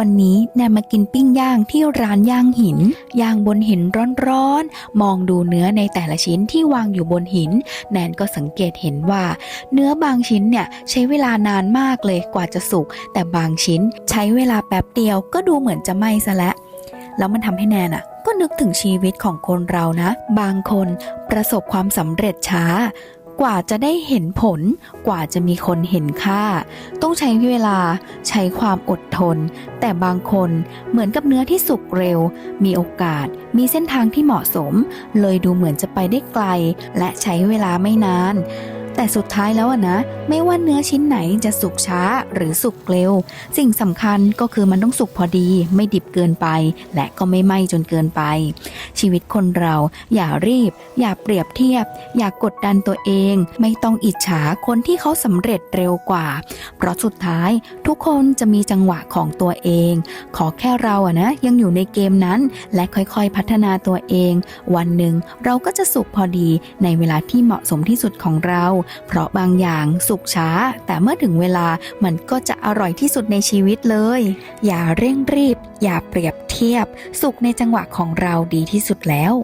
วันนี้แนนมากินปิ้งย่างที่ร้านย่างหิน ย่างบนหินร้อนๆ มองดูเนื้อในแต่ละชิ้นที่วางอยู่บนหิน แนนก็สังเกตเห็นว่า เนื้อบางชิ้นเนี่ยใช้เวลานานมากเลยกว่าจะสุก แต่บางชิ้นใช้เวลาแป๊บเดียวก็ดูเหมือนจะไหม้ซะแล้ว แล้วมันทำให้แนนอะก็นึกถึงชีวิตของคนเรานะ บางคนประสบความสำเร็จช้า กว่าจะได้เห็นผล กว่าจะมีคนเห็นค่า ต้องใช้เวลาใช้ความอดทน แต่บางคนเหมือนกับเนื้อที่สุกเร็ว มีโอกาส มีเส้นทางที่เหมาะสม เลยดูเหมือนจะไปได้ไกล และใช้เวลาไม่นาน แต่สุดท้ายแล้วนะ ไม่ว่าเนื้อชิ้นไหนจะสุกช้าหรือสุกเร็ว สิ่งสำคัญก็คือมันต้องสุกพอดี ไม่ดิบเกินไป และก็ไม่ไหม้จนเกินไป ชีวิตคนเราอย่ารีบ อย่าเปรียบเทียบ อย่ากกดดันตัวเอง ไม่ต้องอิจฉาคนที่เขาสำเร็จเร็วกว่า เพราะสุดท้ายทุกคนจะมีจังหวะของตัวเอง ขอแค่เราอะนะยังอยู่ในเกมนั้น และค่อยๆพัฒนาตัวเอง วันหนึ่งเราก็จะสุกพอดีในเวลาที่เหมาะสมที่สุดของเราเพราะบางอย่างสุกช้า แต่เมื่อถึงเวลามันก็จะอร่อยที่สุดในชีวิตเลย อย่าเร่งรีบ อย่าเปรียบเทียบ สุขในจังหวะของเราดีที่สุดแล้ว